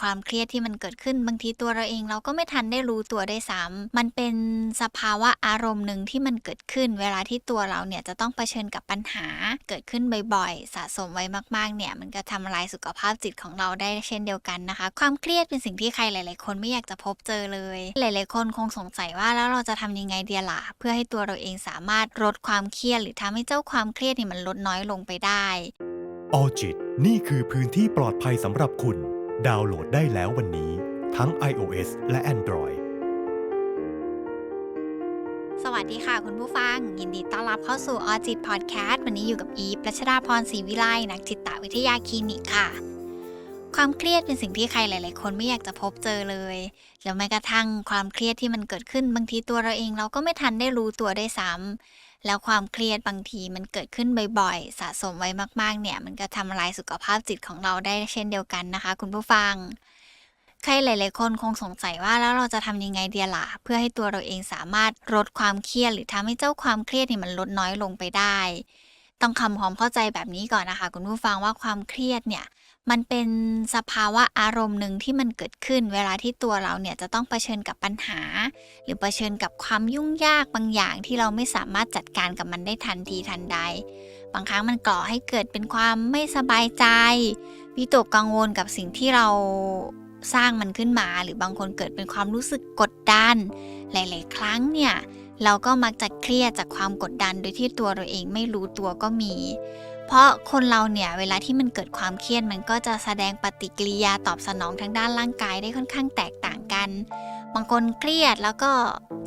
ความเครียดที่มันเกิดขึ้นบางทีตัวเราเองเราก็ไม่ทันได้รู้ตัวได้ซ้ำมันเป็นสภาวะอารมณ์หนึ่งที่มันเกิดขึ้น เวลาที่ตัวเราเนี่ยจะต้องเผชิญกับปัญหาเกิดขึ้นบ่อยๆ สะสมไว้มากๆเนี่ยมันก็ทำลายสุขภาพจิตของเราได้เช่นเดียวกันนะคะ ความเครียดเป็นสิ่งที่ใครหลาย ๆ คนไม่อยากจะพบเจอเลย หลาย ๆ คนคงสงสัยว่าแล้วเราจะทำยังไงเดียล่ะเพื่อให้ตัวเราเองสามารถลดความเครียดหรือทำให้เจ้าความเครียดนี่มันลดน้อยลงไปได้ออจิตนี่คือพื้นที่ปลอดภัยสำหรับคุณ ดาวน์โหลดได้แล้ววันนี้ทั้ง iOS และ Android สวัสดีค่ะคุณผู้ฟัง ยินดีต้อนรับเข้าสู่ออจิตพอดแคสต์วันนี้อยู่กับอีฟรัชดาพรศรีวิไลนักจิตวิทยาคลินิกค่ะ ความเครียดเป็นสิ่งที่ใครหลาย ๆ คนไม่อยากจะพบเจอเลยแล้วแม้กระทั่งความเครียดที่มันเกิดขึ้นบางทีตัวเราเองเราก็ไม่ทันได้รู้ตัวได้ซ้ำ แล้วความเครียดบางทีมันเกิดขึ้นบ่อยๆ สะสมไว้มากๆ เนี่ย มันก็ทำลายสุขภาพจิตของเราได้เช่นเดียวกันนะคะ คุณผู้ฟัง ใครหลายๆ คนคงสงสัยว่าแล้วเราจะทำยังไงเดียล่ะ เพื่อให้ตัวเราเองสามารถลดความเครียด หรือทำให้เจ้าความเครียดนี่มันลดน้อยลงไปได้ ต้องคำความเข้าใจแบบนี้ก่อนนะคะ คุณผู้ฟังว่าความเครียดเนี่ย มันเป็นสภาวะอารมณ์หนึ่งที่มันเกิดขึ้น เวลาที่ตัวเราเนี่ยจะต้องเผชิญกับปัญหา หรือเผชิญกับความยุ่งยากบางอย่างที่เราไม่สามารถจัดการกับมันได้ทันทีทันใด บางครั้งมันก่อให้เกิดเป็นความไม่สบายใจ วิตกกังวลกับสิ่งที่เราสร้างมันขึ้นมา หรือบางคนเกิดเป็นความรู้สึกกดดัน หลาย ๆ ครั้งเนี่ยเราก็มักจะเครียดจากความกดดันโดยที่ตัวเราเองไม่รู้ตัวก็มี เพราะคนเราเนี่ยเวลาที่มันเกิดความเครียดมันก็จะแสดงปฏิกิริยาตอบสนองทางด้านร่างกายได้ค่อนข้างแตกต่างกัน บางคนเครียดแล้วก็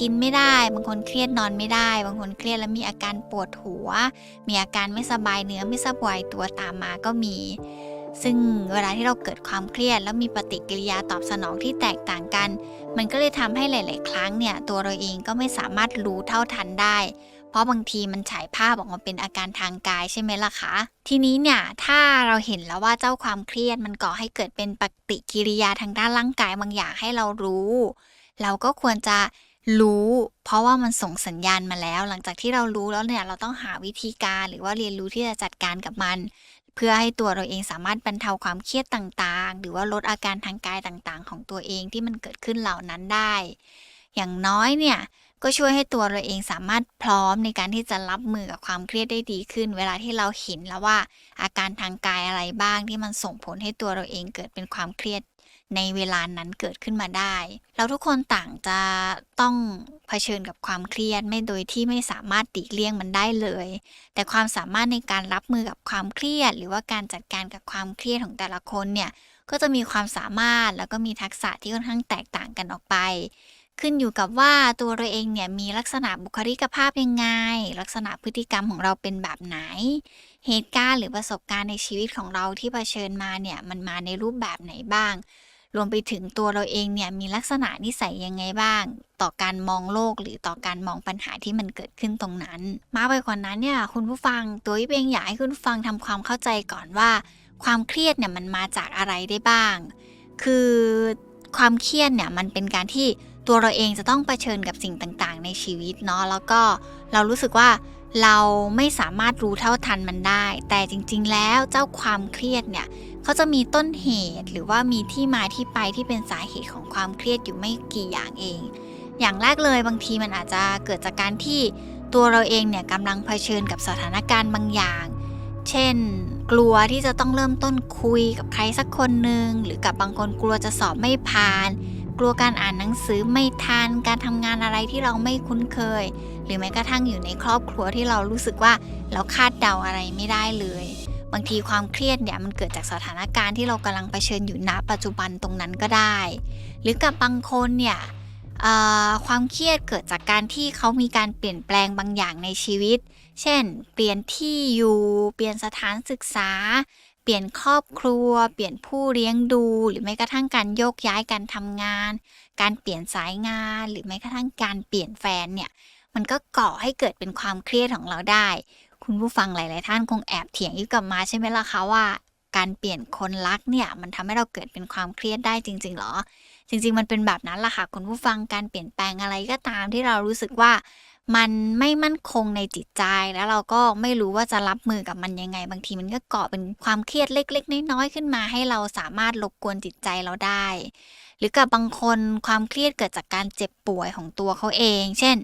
กินไม่ได้ บางคนเครียดนอนไม่ได้ บางคนเครียดแล้วมีอาการปวดหัว มีอาการไม่สบายเนื้อไม่สบายตัวตามมาก็มี ซึ่งเวลาที่เราเกิดความเครียด แล้วมีปฏิกิริยาตอบสนองที่แตกต่างกัน มันก็เลยทำให้หลาย ๆ ครั้งเนี่ยตัวเราเองก็ไม่สามารถรู้เท่าทันได้ เพราะบางทีมันฉายภาพออกมาเป็นอาการทางกายใช่ไหมล่ะคะ ทีนี้เนี่ยถ้าเราเห็นแล้วว่าเจ้าความเครียดมันก่อให้เกิดเป็นปฏิกิริยาทางด้านร่างกายบางอย่างให้เรารู้ เราก็ควรจะรู้ เพราะว่ามันส่งสัญญาณมาแล้ว หลังจากที่เรารู้แล้วเนี่ยเราต้องหาวิธีการหรือว่าเรียนรู้ที่จะจัดการกับมัน เพื่อให้ตัวเราเองสามารถบรรเทาความเครียดต่างๆ หรือว่าลดอาการทางกายต่างๆ ของตัวเองที่มันเกิดขึ้นเหล่านั้นได้ อย่างน้อยเนี่ย ก็ช่วยให้ตัวเราเองสามารถพร้อมในการที่จะรับมือกับความเครียดได้ดีขึ้น เวลาที่เราเห็นแล้วว่า อาการทางกายอะไรบ้างที่มันส่งผลให้ตัวเราเองเกิดเป็นความเครียดในเวลานั้นเกิดขึ้นมาได้ เราทุกคนต่างจะต้องเผชิญกับความเครียดไม่โดยที่ไม่สามารถติเลี่ยงมันได้เลย แต่ความสามารถในการรับมือกับความเครียด หรือว่าการจัดการกับความเครียดของแต่ละคนเนี่ยก็จะมีความสามารถแล้วก็มีทักษะที่ค่อนข้างแตกต่างกันออกไป ขึ้นอยู่กับว่าตัวเราเองเนี่ยมีลักษณะบุคลิกภาพยังไง ลักษณะพฤติกรรมของเราเป็นแบบไหน เหตุการณ์หรือประสบการณ์ในชีวิตของเราที่เผชิญมาเนี่ยมันมาในรูปแบบไหนบ้าง รวมไปถึงตัวเราเองเนี่ยมีลักษณะนิสัยยังไงบ้าง ต่อการมองโลกหรือต่อการมองปัญหาที่มันเกิดขึ้นตรงนั้น มากไปกว่านั้นเนี่ยคุณผู้ฟังตัวอีฟเองอยากให้คุณผู้ฟังทำความเข้าใจก่อนว่า ความเครียดเนี่ยมันมาจากอะไรได้บ้าง คือความเครียดเนี่ยมันเป็นการที่ ตัวเราเองจะต้องเผชิญกับสิ่งต่างๆ ในชีวิตเนาะแล้วก็เรารู้สึกว่าเราไม่สามารถรู้เท่าทันมันได้ แต่จริง ๆ แล้วเจ้าความเครียดเนี่ยเขาจะมีต้นเหตุหรือว่ามีที่มาที่ไปที่เป็นสาเหตุของความเครียดอยู่ไม่กี่อย่างเอง อย่างแรกเลยบางทีมันอาจจะเกิดจากการที่ตัวเราเองเนี่ยกำลังเผชิญกับสถานการณ์บางอย่าง เช่น กลัวที่จะต้องเริ่มต้นคุยกับใครสักคนหนึ่งหรือกับบางคนกลัวจะสอบไม่ผ่าน กลัวการอ่านหนังสือไม่ทันการทำงานอะไรที่เราไม่คุ้นเคย หรือแม้กระทั่งอยู่ในครอบครัวที่เรารู้สึกว่าเราคาดเดาอะไรไม่ได้เลย บางทีความเครียดเนี่ยมันเกิดจากสถานการณ์ที่เรากำลังเผชิญอยู่ณปัจจุบันตรงนั้นก็ได้ หรือกับบางคนเนี่ยความเครียดเกิดจากการที่เขามีการเปลี่ยนแปลงบางอย่างในชีวิต เช่น เปลี่ยนที่อยู่ เปลี่ยนสถานศึกษา เปลี่ยนครอบครัว เปลี่ยนผู้เลี้ยงดู หรือแม้กระทั่งการโยกย้ายการทำงาน การเปลี่ยนสายงาน หรือแม้กระทั่งการเปลี่ยนแฟนเนี่ย มันก็ก่อให้เกิดเป็นความเครียดของเราได้ คุณผู้ฟังหลาย ๆ ท่านคงแอบเถียงอีกกับมาใช่ไหมล่ะคะว่า การเปลี่ยนคนรักเนี่ยมันทำให้เราเกิดเป็นความเครียดได้จริง ๆ หรอ จริง ๆ มันเป็นแบบนั้นล่ะค่ะคุณผู้ฟังการเปลี่ยนแปลงอะไรก็ตามที่เรารู้สึกว่า มันไม่มั่นคงในจิตใจแล้วเราก็ไม่รู้ว่าจะรับมือกับมันยังไง บางทีมันก็เกาะเป็นความเครียดเล็ก ๆ น้อยๆขึ้นมา ให้เราสามารถรบกวนจิตใจเราได้ หรือกับบางคนความเครียดเกิดจากการเจ็บป่วยของตัวเขาเอง เช่น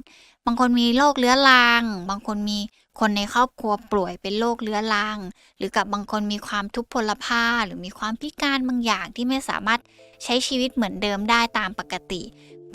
บางคนมีโรคเรื้อรัง บางคนมีคนในครอบครัวป่วยเป็นโรคเรื้อรัง หรือกับบางคนมีความทุพพลภาพหรือมีความพิการบางอย่างที่ไม่สามารถใช้ชีวิตเหมือนเดิมได้ตามปกติ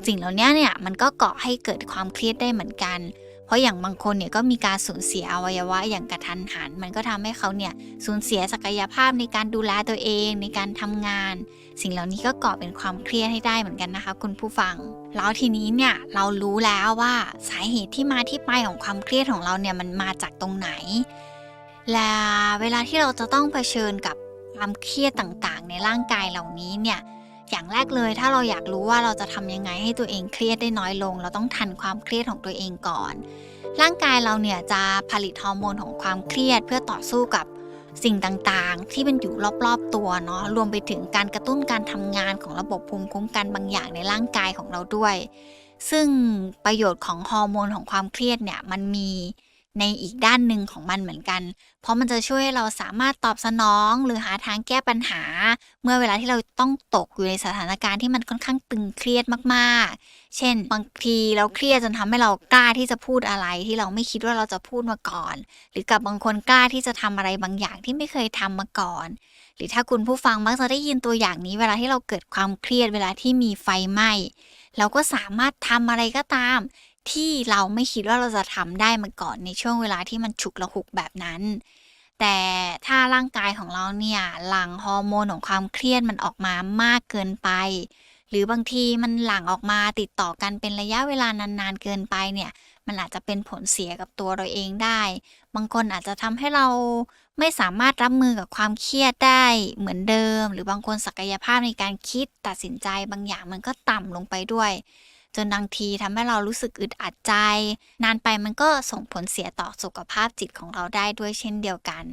สิ่งเหล่านี้เนี่ยมันก็เกาะให้เกิดความเครียดได้เหมือนกัน เพราะอย่างบางคนเนี่ยก็มีการสูญเสียอวัยวะอย่างกระทันหัน มันก็ทำให้เขาเนี่ยสูญเสียศักยภาพในการดูแลตัวเองในการทำงาน สิ่งเหล่านี้ก็ก่อเป็นความเครียดให้ได้เหมือนกันนะคะ คุณผู้ฟัง แล้วทีนี้เนี่ยเรารู้แล้วว่าสาเหตุที่มาที่ไปของความเครียดของเราเนี่ยมันมาจากตรงไหน และเวลาที่เราจะต้องเผชิญกับความเครียดต่างๆ ในร่างกายเหล่านี้เนี่ย อย่างแรกเลยถ้าเราอยากรู้ว่าเราจะทำยังไงให้ตัวเองเครียดได้น้อยลง เราต้องทันความเครียดของตัวเองก่อน ร่างกายเราเนี่ยจะผลิตฮอร์โมนของความเครียดเพื่อต่อสู้กับสิ่งต่างๆ ที่มันอยู่รอบๆตัวเนาะรวมไปถึงการกระตุ้นการทำงานของระบบภูมิคุ้มกันบางอย่างในร่างกายของเราด้วย ซึ่งประโยชน์ของฮอร์โมนของความเครียดเนี่ยมันมี ในอีกด้านหนึ่งของมันเหมือนกัน เพราะมันจะช่วยให้เราสามารถตอบสนองหรือหาทางแก้ปัญหา เมื่อเวลาที่เราต้องตกอยู่ในสถานการณ์ที่มันค่อนข้างตึงเครียดมากๆ เช่น บางทีเราเครียดจนทำให้เรากล้าที่จะพูดอะไรที่เราไม่คิดว่าเราจะพูดมาก่อน หรือกับบางคนกล้าที่จะทำอะไรบางอย่างที่ไม่เคยทำมาก่อน หรือถ้าคุณผู้ฟังมักจะได้ยินตัวอย่างนี้ เวลาที่เราเกิดความเครียดเวลาที่มีไฟไหม้เราก็สามารถทำอะไรก็ตาม ที่เราไม่คิดว่าเราจะทำได้มาก่อนในช่วงเวลาที่มันฉุกละหุกแบบนั้น แต่ถ้าร่างกายของเราเนี่ยหลั่งฮอร์โมนของความเครียดมันออกมามากเกินไป หรือบางทีมันหลั่งออกมาติดต่อกันเป็นระยะเวลานานๆเกินไปเนี่ยมันอาจจะเป็นผลเสียกับตัวเราเองได้ บางคนอาจจะทำให้เราไม่สามารถรับมือกับความเครียดได้เหมือนเดิม หรือบางคนศักยภาพในการคิดตัดสินใจบางอย่างมันก็ต่ำลงไปด้วย จนบางทีทำให้เรารู้สึกอึดอัดใจ นานไปมันก็ส่งผลเสียต่อสุขภาพจิตของเราได้ด้วยเช่นเดียวกัน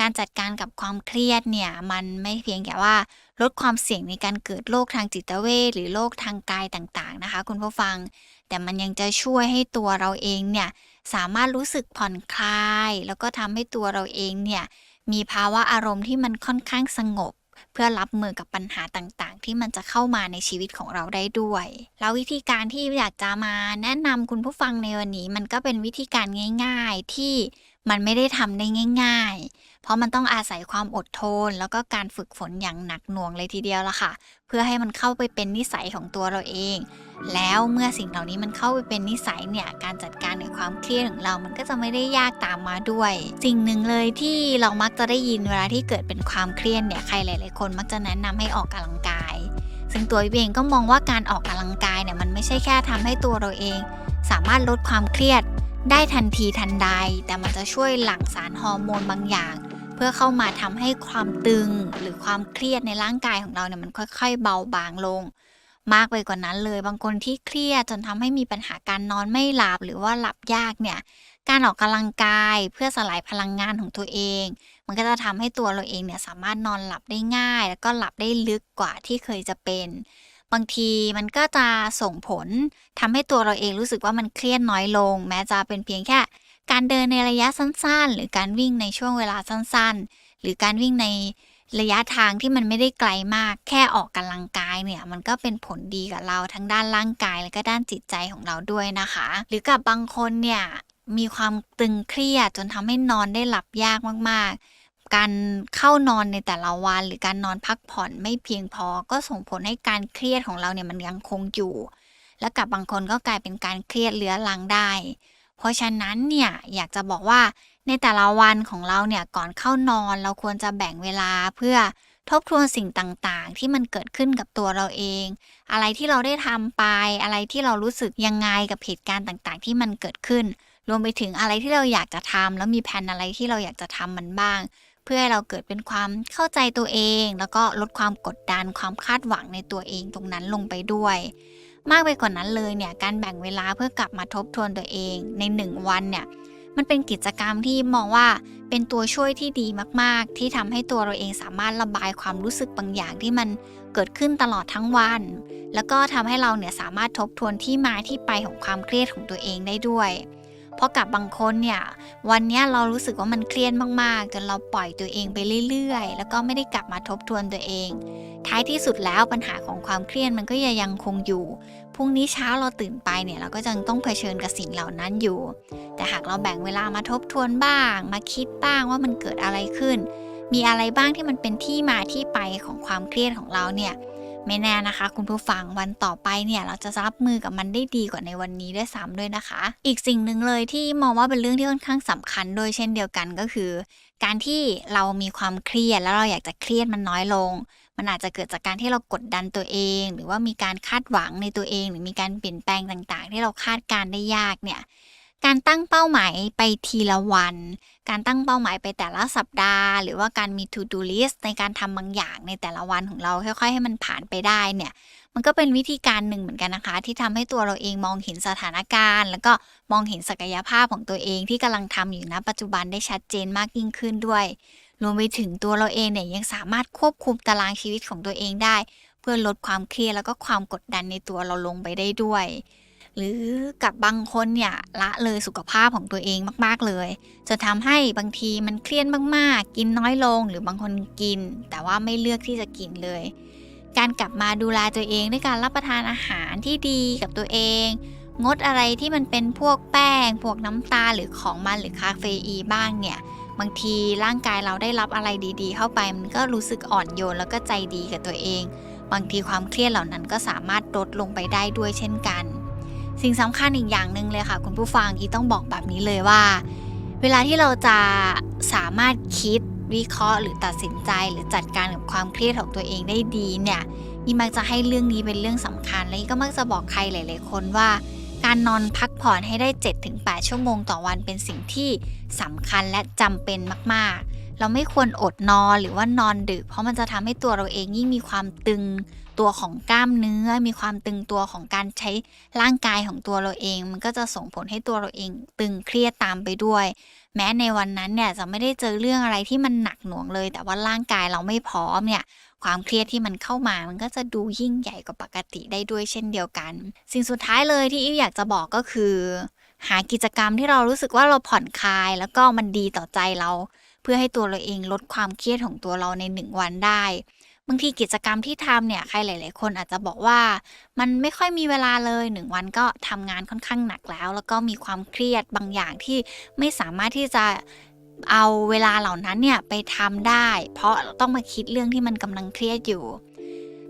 การจัดการกับความเครียดเนี่ยมันไม่เพียงแค่ว่า ลดความเสี่ยงในการเกิดโรคทางจิตเวชหรือโรคทางกายต่างๆนะคะ คุณผู้ฟัง แต่มันยังจะช่วยให้ตัวเราเองเนี่ยสามารถรู้สึกผ่อนคลาย แล้วก็ทำให้ตัวเราเองเนี่ยมีภาวะอารมณ์ที่มันค่อนข้างสงบ เพื่อรับมือกับปัญหาต่างๆ ที่มันจะเข้ามาในชีวิตของเราได้ด้วย แล้ววิธีการที่อยากจะมาแนะนำคุณผู้ฟังในวันนี้ มันก็เป็นวิธีการง่าย ๆ ที่ มันไม่ได้ทำได้ง่าย ๆ เพราะมันต้องอาศัยความอดทน แล้วก็การฝึกฝนอย่างหนักหน่วงเลยทีเดียวละค่ะ เพื่อให้มันเข้าไปเป็นนิสัยของตัวเราเอง แล้วเมื่อสิ่งเหล่านี้มันเข้าไปเป็นนิสัยเนี่ยการจัดการกับความเครียดของเรา มันก็จะไม่ได้ยากตามมาด้วย สิ่งหนึ่งเลยที่เรามักจะได้ยินเวลาที่เกิดเป็นความเครียดเนี่ยใครหลาย ๆ คนมักจะแนะนำให้ออกกำลังกาย ซึ่งตัวเองก็มองว่าการออกกำลังกายเนี่ยมันไม่ใช่แค่ทำให้ตัวเราเอง สามารถลดความเครียด ได้ทันทีทันใด แต่มันจะช่วยหลั่งสารฮอร์โมนบางอย่าง เพื่อเข้ามาทำให้ความตึงหรือความเครียดในร่างกายของเราเนี่ยมันค่อย ๆ เบาบางลง มากไปกว่านั้นเลย บางคนที่เครียดจนทำให้มีปัญหาการนอนไม่หลับหรือว่าหลับยากเนี่ยการออกกำลังกายเพื่อสลายพลังงานของตัวเอง มันก็จะทำให้ตัวเราเองเนี่ยสามารถนอนหลับได้ง่าย แล้วก็หลับได้ลึกกว่าที่เคยจะเป็น บางทีมันก็จะส่งผลทำให้ตัวเราเองรู้สึกว่ามันเครียดน้อยลง แม้จะเป็นเพียงแค่ การเดินในระยะสั้นๆ หรือการวิ่งในช่วงเวลาสั้นๆ หรือการวิ่งในระยะทางที่มันไม่ได้ไกลมาก แค่ออกกำลังกายเนี่ย มันก็เป็นผลดีกับเราทั้งด้านร่างกาย และก็ด้านจิตใจของเราด้วยนะคะ หรือกับบางคนเนี่ยมีความตึงเครียดจนทำให้นอนได้หลับยากมากๆ การเข้านอนในแต่ละวัน หรือการนอนพักผ่อนไม่เพียงพอ ก็ส่งผลให้การเครียดของเราเนี่ยมันยังคงอยู่ และกับบางคนก็กลายเป็นการเครียดเรื้อรังได้ เพราะฉะนั้นเนี่ยอยากจะบอกว่าในแต่ละวันของเราเนี่ยก่อนเข้านอนเราควรจะแบ่งเวลาเพื่อทบทวนสิ่งต่างๆ ที่มันเกิดขึ้นกับตัวเราเอง อะไรที่เราได้ทำไป อะไรที่เรารู้สึกยังไงกับเหตุการณ์ต่างๆ ที่มันเกิดขึ้น รวมไปถึงอะไรที่เราอยากจะทำแล้วมีแผนอะไรที่เราอยากจะทำมันบ้าง เพื่อให้เราเกิดเป็นความเข้าใจตัวเอง แล้วก็ลดความกดดันความคาดหวังในตัวเองตรงนั้นลงไปด้วย มากไปกว่านั้นเลยเนี่ยการแบ่งเวลาเพื่อกลับมาทบทวนตัวเองในหนึ่งวันเนี่ยมันเป็นกิจกรรมที่มองว่าเป็นตัวช่วยที่ดีมาก ๆ ที่ทำให้ตัวเราเองสามารถระบายความรู้สึกบางอย่างที่มันเกิดขึ้นตลอดทั้งวัน แล้วก็ทำให้เราเนี่ยสามารถทบทวนที่มาที่ไปของความเครียดของตัวเองได้ด้วย เพราะกับบางคนเนี่ยวันนี้เรารู้สึกว่ามันเครียดมากๆ จนเราปล่อยตัวเองไปเรื่อยๆ แล้วก็ไม่ได้กลับมาทบทวนตัวเอง ท้ายที่สุดแล้วปัญหาของความเครียดมันก็ยังคงอยู่พรุ่งนี้เช้าเราตื่นไปเนี่ยเราก็ยังต้องเผชิญกับสิ่งเหล่านั้นอยู่ แต่หากเราแบ่งเวลามาทบทวนบ้าง มาคิดบ้างว่ามันเกิดอะไรขึ้น มีอะไรบ้างที่มันเป็นที่มาที่ไปของความเครียดของเราเนี่ย ไม่แน่นะคะ คุณผู้ฟังวันต่อไปเนี่ยเราจะรับมือกับมันได้ดีกว่าในวันนี้ด้วยซ้ำด้วยนะคะ อีกสิ่งหนึ่งเลยที่มองว่าเป็นเรื่องที่ค่อนข้างสำคัญโดยเช่นเดียวกันก็คือ การที่เรามีความเครียดแล้วเราอยากจะเครียดมันน้อยลง มันอาจจะเกิดจากการที่เรากดดันตัวเอง หรือว่ามีการคาดหวังในตัวเอง หรือมีการเปลี่ยนแปลงต่าง ๆ ที่เราคาดการได้ยากเนี่ย การตั้งเป้าหมายไปทีละวัน การตั้งเป้าหมายไปแต่ละสัปดาห์ หรือว่าการมี to do list ในการทำบางอย่างในแต่ละวันของเราค่อยๆ ให้มันผ่านไปได้เนี่ย มันก็เป็นวิธีการหนึ่งเหมือนกันนะคะ ที่ทำให้ตัวเราเองมองเห็นสถานการณ์ แล้วก็มองเห็นศักยภาพของตัวเองที่กำลังทำอยู่ณปัจจุบันได้ชัดเจนมากยิ่งขึ้นด้วยรวมไปถึงตัวเราเองเนี่ยยังสามารถควบคุมตารางชีวิตของตัวเองได้ เพื่อลดความเครียดแล้วก็ความกดดันในตัวเราลงไปได้ด้วย หรือกับบางคนเนี่ยละเลยสุขภาพของตัวเองมาก ๆ เลยจะทำให้บางทีมันเครียดมาก ๆ กินน้อยลง หรือบางคนกิน แต่ว่าไม่เลือกที่จะกินเลย การกลับมาดูแลตัวเองด้วยการรับประทานอาหารที่ดีกับตัวเอง งดอะไรที่มันเป็นพวกแป้ง พวกน้ำตาลหรือของมันหรือคาเฟอีนบ้างเนี่ยบางทีร่างกายเราได้รับอะไรดี ๆ เข้าไปมันก็รู้สึกอ่อนโยนแล้วก็ใจดีกับตัวเอง บางทีความเครียดเหล่านั้นก็สามารถลดลงไปได้ด้วยเช่นกัน สิ่งสำคัญอีกอย่างหนึ่งเลยค่ะ คุณผู้ฟังอีต้องบอกแบบนี้เลยว่า เวลาที่เราจะสามารถคิดวิเคราะห์ หรือตัดสินใจหรือจัดการกับความเครียดของตัวเองได้ดีเนี่ยอีมักจะให้เรื่องนี้เป็นเรื่องสำคัญ และอีก็มักจะบอกใครหลาย ๆ คนว่า การนอนพักผ่อนให้ได้ 7-8 ชั่วโมงต่อวันเป็นสิ่งที่สำคัญและจำเป็นมาก ๆ เราไม่ควรอดนอนหรือว่านอนดึก เพราะมันจะทำให้ตัวเราเองยิ่งมีความตึงตัวของกล้ามเนื้อ มีความตึงตัวของการใช้ร่างกายของตัวเราเอง มันก็จะส่งผลให้ตัวเราเองตึงเครียดตามไปด้วย แม้ในวันนั้นเนี่ยจะไม่ได้เจอเรื่องอะไรที่มันหนักหน่วงเลย แต่ว่าร่างกายเราไม่พร้อมเนี่ยความเครียดที่มันเข้ามา มันก็จะดูยิ่งใหญ่กว่าปกติได้ด้วยเช่นเดียวกัน สิ่งสุดท้ายเลยที่อิวอยากจะบอกก็คือ หากิจกรรมที่เรารู้สึกว่าเราผ่อนคลาย แล้วก็มันดีต่อใจเรา พื่อให้ตัวเราเองลดความเครียดของตัวเราในหนึ่งวันได้บางทีกิจกรรมที่ทำเนี่ยใครหลาย ๆ คนอาจจะบอกว่ามันไม่ค่อยมีเวลาเลยหนึ่งวันก็ทำงานค่อนข้างหนักแล้ว แล้วก็มีความเครียดบางอย่างที่ไม่สามารถที่จะเอาเวลาเหล่านั้นเนี่ยไปทำได้ เพราะต้องมาคิดเรื่องที่มันกำลังเครียดอยู่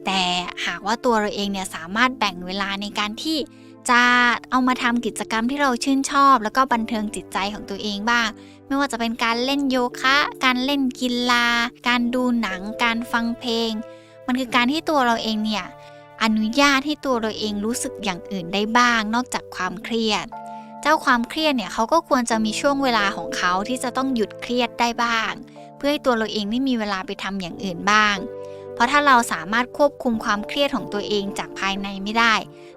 แต่หากว่าตัวเราเองเนี่ยสามารถแบ่งเวลาในการที่จะเอามาทำกิจกรรมที่เราชื่นชอบ แล้วก็บันเทิงจิตใจของตัวเองบ้าง ไม่ว่าจะเป็นการเล่นโยคะ การเล่นกีฬา การดูหนัง การฟังเพลง มันคือการที่ตัวเราเองเนี่ยอนุญาตให้ตัวเราเองรู้สึกอย่างอื่นได้บ้าง นอกจากความเครียด เจ้าความเครียดเนี่ยเขาก็ควรจะมีช่วงเวลาของเขาที่จะต้องหยุดเครียดได้บ้าง เพื่อให้ตัวเราเองได้มีเวลาไปทำอย่างอื่นบ้าง เพราะถ้าเราสามารถควบคุมความเครียดของตัวเองจากภายในไม่ได้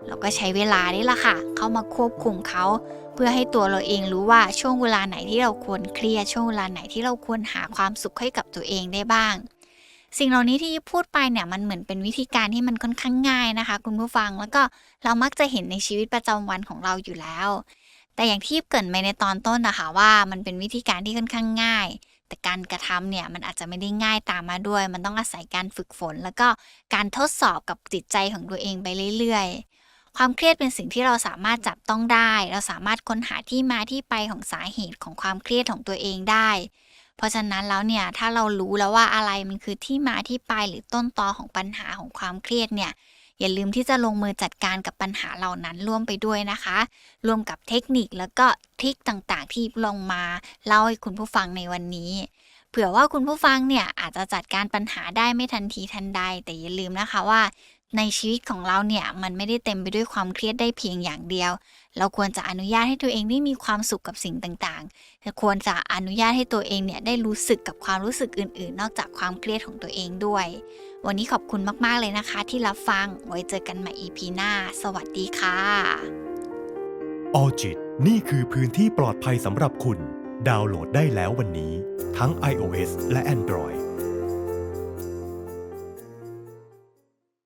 เราก็ใช้เวลานี่แหละค่ะ เข้ามาควบคุมเขา พื่อให้ตัวเราเองรู้ว่าช่วงเวลาไหนที่เราควรเครียดช่วงเวลาไหนที่เราควรหาความสุขให้กับตัวเองได้บ้าง สิ่งเหล่านี้ที่พูดไปเนี่ยมันเหมือนเป็นวิธีการที่มันค่อนข้างง่ายนะคะ คุณผู้ฟังแล้วก็เรามักจะเห็นในชีวิตประจำวันของเราอยู่แล้ว แต่อย่างที่เกิดไปในตอนต้นนะคะว่ามันเป็นวิธีการที่ค่อนข้างง่าย แต่การกระทำเนี่ยมันอาจจะไม่ได้ง่ายตามมาด้วย มันต้องอาศัยการฝึกฝน แล้วก็การทดสอบกับจิตใจของตัวเองไปเรื่อยๆ ความเครียดเป็นสิ่งที่เราสามารถจับต้องได้ เราสามารถค้นหาที่มาที่ไปของสาเหตุของความเครียดของตัวเองได้ เพราะฉะนั้นแล้วเนี่ยถ้าเรารู้แล้วว่าอะไรมันคือที่มาที่ไปหรือต้นตอของปัญหาของความเครียดเนี่ยอย่าลืมที่จะลงมือจัดการกับปัญหาเหล่านั้นร่วมไปด้วยนะคะ รวมกับเทคนิคแล้วก็ทริคต่างๆ ที่ลงมาเล่าให้คุณผู้ฟังในวันนี้ เผื่อว่าคุณผู้ฟังเนี่ยอาจจะจัดการปัญหาได้ไม่ทันทีทันใด แต่อย่าลืมนะคะว่า ในชีวิตของเราเนี่ยมันไม่ได้เต็มไปด้วยความเครียดได้เพียงอย่างเดียว เราควรจะอนุญาตให้ตัวเองได้มีความสุขกับสิ่งต่างๆ ควรจะอนุญาตให้ตัวเองเนี่ยได้รู้สึกกับความรู้สึกอื่นๆ นอกจากความเครียดของตัวเองด้วย วันนี้ขอบคุณมากๆเลยนะคะ ที่รับฟัง ไว้เจอกันใหม่ EP หน้า สวัสดีค่ะออจิตนี่คือพื้นที่ปลอดภัยสำหรับคุณ ดาวน์โหลดได้แล้ววันนี้ ทั้ง iOS และ Android